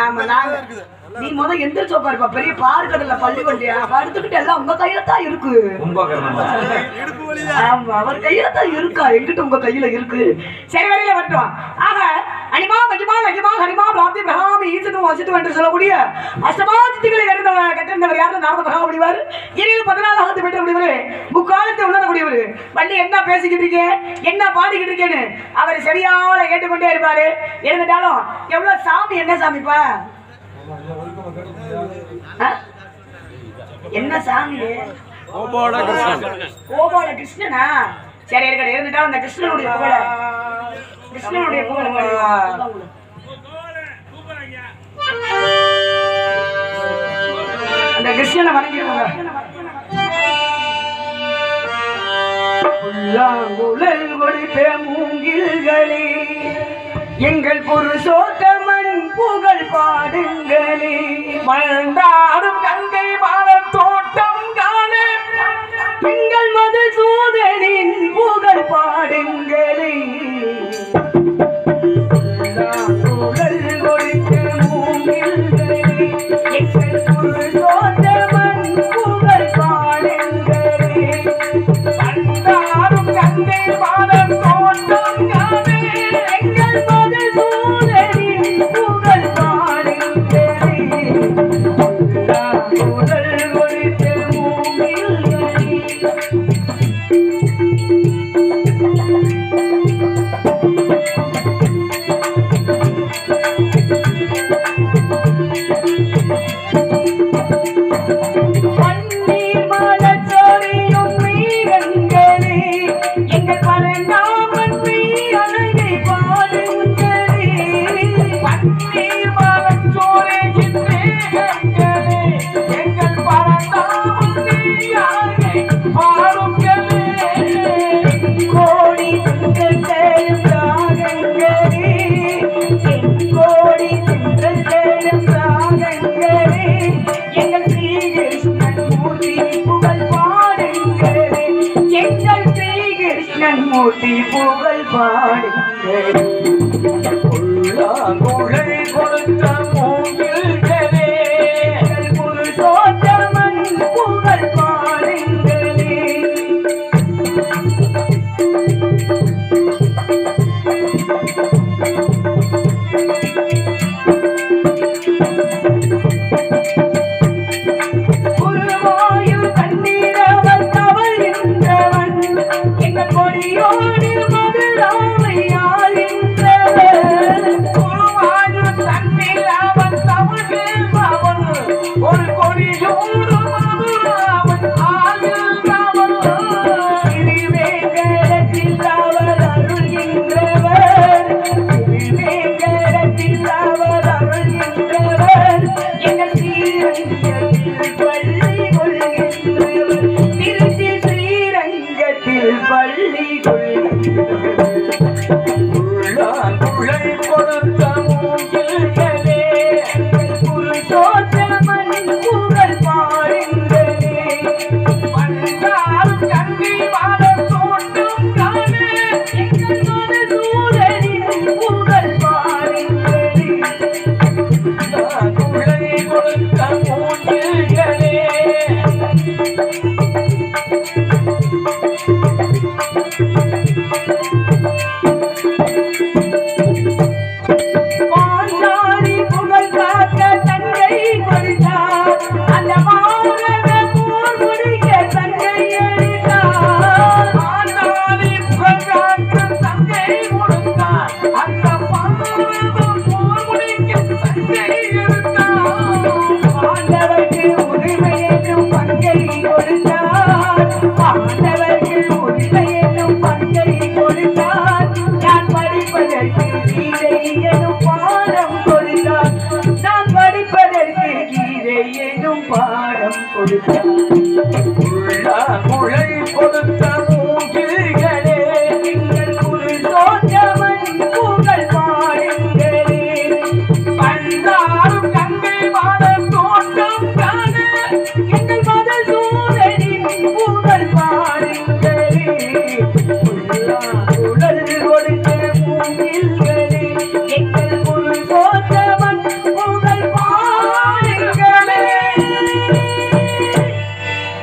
ஆமா நாங்க நீ முத எந்திரிச்சு உட்காருப்பா பெரிய பார்க்கடல பள்ளி வண்டியா படுத்துக்கிட்டு எல்லாம் உங்க கையில தான் இருக்கு. ஆமா அவர் கையில தான் இருக்கா? எங்கிட்ட உங்க கையில இருக்கு? சரி வரையில வரட்டும். ஆக அனிமா மகிமா லகிமா ஹரிமா பிராப்தி பிரகாமி ஈசத்தும் வசித்தும் என்று சொல்லக்கூடிய அஷ்டமாதிகளை கட்டிருந்தவர் கட்டிருந்தவர் யாரும் நாரத மகா முடிவார் இறையில் பதினாலாவது பெற்ற முடிவர் முக்காலத்தை உணரக்கூடியவர். வள்ளி என்ன பேசிக்கிட்டு என்ன பாடிக்கிட்டு இருக்கேன்னு அவர் சரியான கேட்டுக்கொண்டே இருப்பாரு. இருந்துட்டாலும் எவ்வளவு சாமி என்ன சாமிப்பா ஆ? என்ன சாமி? கோபால கிருஷ்ணனா சரி இருக்கட்டும் இருந்துட்டா அந்த கிருஷ்ணனுடைய புகழ. கிருஷ்ணனுடைய புகழ அந்த கிருஷ்ணனை வணங்கிடுவாங்க. புல்லாங்குழல் ஒளிப்ப மூங்கில்களே எங்கள் புருஷோத்தமன் புகழ் பாடுங்களே. மண்டாடும் ஸ்ரீகிருஷ்ணன் மூர்த்தி புகழ் பாடுங்களே கொடுத்த மூன்று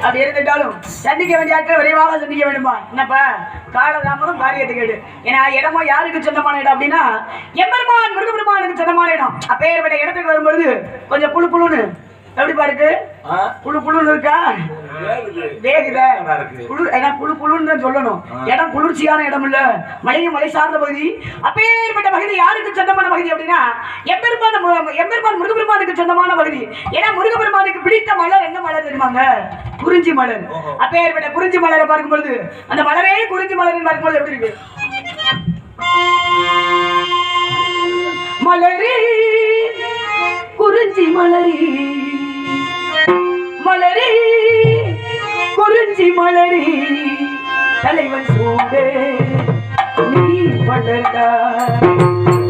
அது இருந்துட்டாலும் சந்திக்க வேண்டிய விரைவாக சந்திக்க வேண்டுமா? என்னப்பா? காலதாமதம் காரியத்தை கேடு. ஏன்னா இடமோ யாருக்கு சொந்தமான இடம் அப்படின்னா எம்பெருமான் முருகப்பெருமானுக்கு சொந்தமான இடம். அப்பேற்பட்ட இடத்துக்கு வரும்பொழுது கொஞ்சம் புழு புழுன்னு எப்படிப்பா இருக்கு? புழு புழுன்னு இருக்கா? வேகுது. குளிர் ஏன்னா குழு குழுன்னு தான் சொல்லணும். இடம் குளிர்ச்சியான இடம் இல்ல மலையும் மலை சார்ந்த பகுதி. அப்பேற்பட்ட பகுதி யாருக்கு சொந்தமான பகுதி அப்படின்னா எம்பெருமான எம்பெருமான் முருகபெருமானுக்கு சொந்தமான பகுதி. ஏன்னா முருகபெருமானுக்கு பிடித்த மலர் என்ன மலர் தெரியுமாங்க? குறிஞ்சி மலர். அப்பேற்பட்ட குறிஞ்சி மலரை பார்க்கும் பொழுது அந்த மலரே குறிஞ்சி மலர்னு பார்க்கும்போது எப்படி இருக்கு? மலரே. குறிஞ்சி மலரே. மலரே. குறிஞ்சி மலரி தலைவன் சூடு நீ மலர்ந்தாய்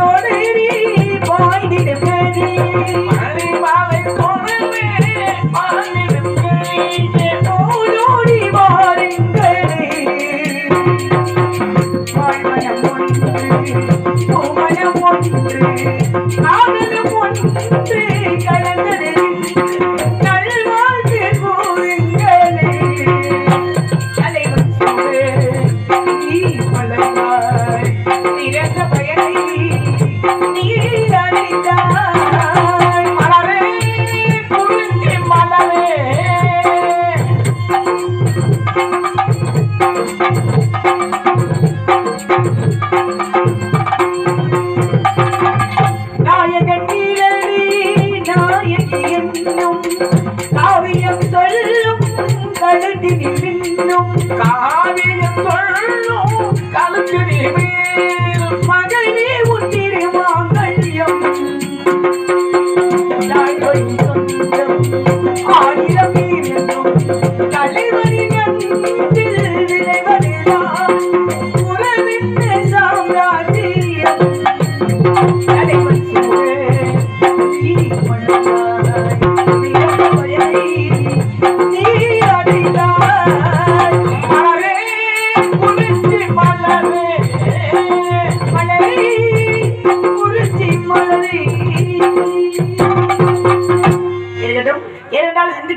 জোরে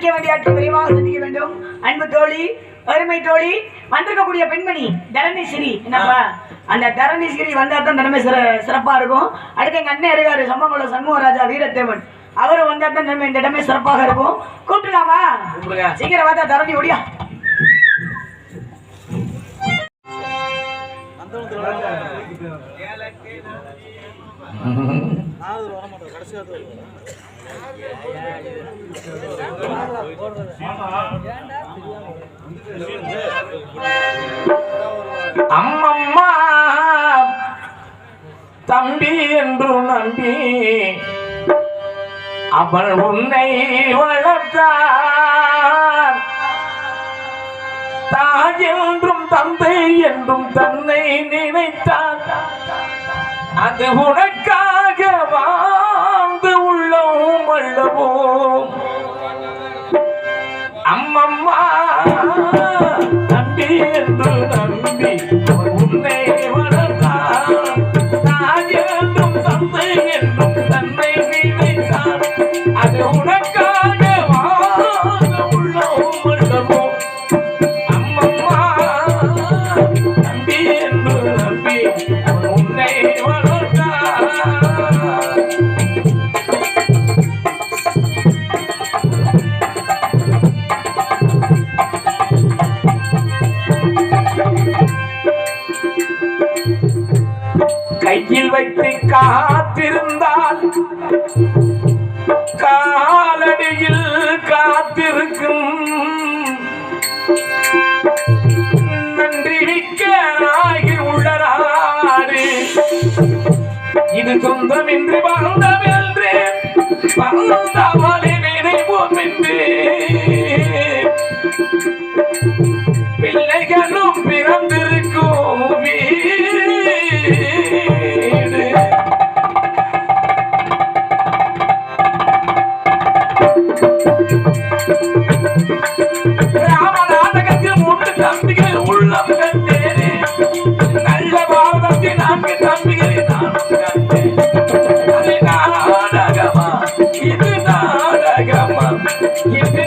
சிந்திக்க வேண்டிய விரைவாக சிந்திக்க வேண்டும். அன்பு தோழி அருமை தோழி வந்திருக்கக்கூடிய பெண்மணி தரணீஸ்வரி என்னப்பா? அந்த தரணீஸ்வரி வந்தா தான் தினமே சிற சிறப்பா இருக்கும். அடுத்து எங்க அண்ணன் இருக்காரு சம்பவங்கள சண்முகராஜா வீரத்தேவன். அவரும் வந்தா தான் தினமே இந்த இடமே சிறப்பாக இருக்கும். கூப்பிட்டுலாமா கூப்பிடுங்க. சீக்கிரம் பார்த்தா தரணி ஒடியா அம்மம்மா தம்பி என்று நம்பி அவள் உன்னை வளர்த்தார். தாய் என்றும் தந்தை என்றும் தன்னை நினைத்தார். அது உனக்காகவா? உள்ளவும். அல்லவோ அம்மம்மா நம்பி Thank you. Yeah.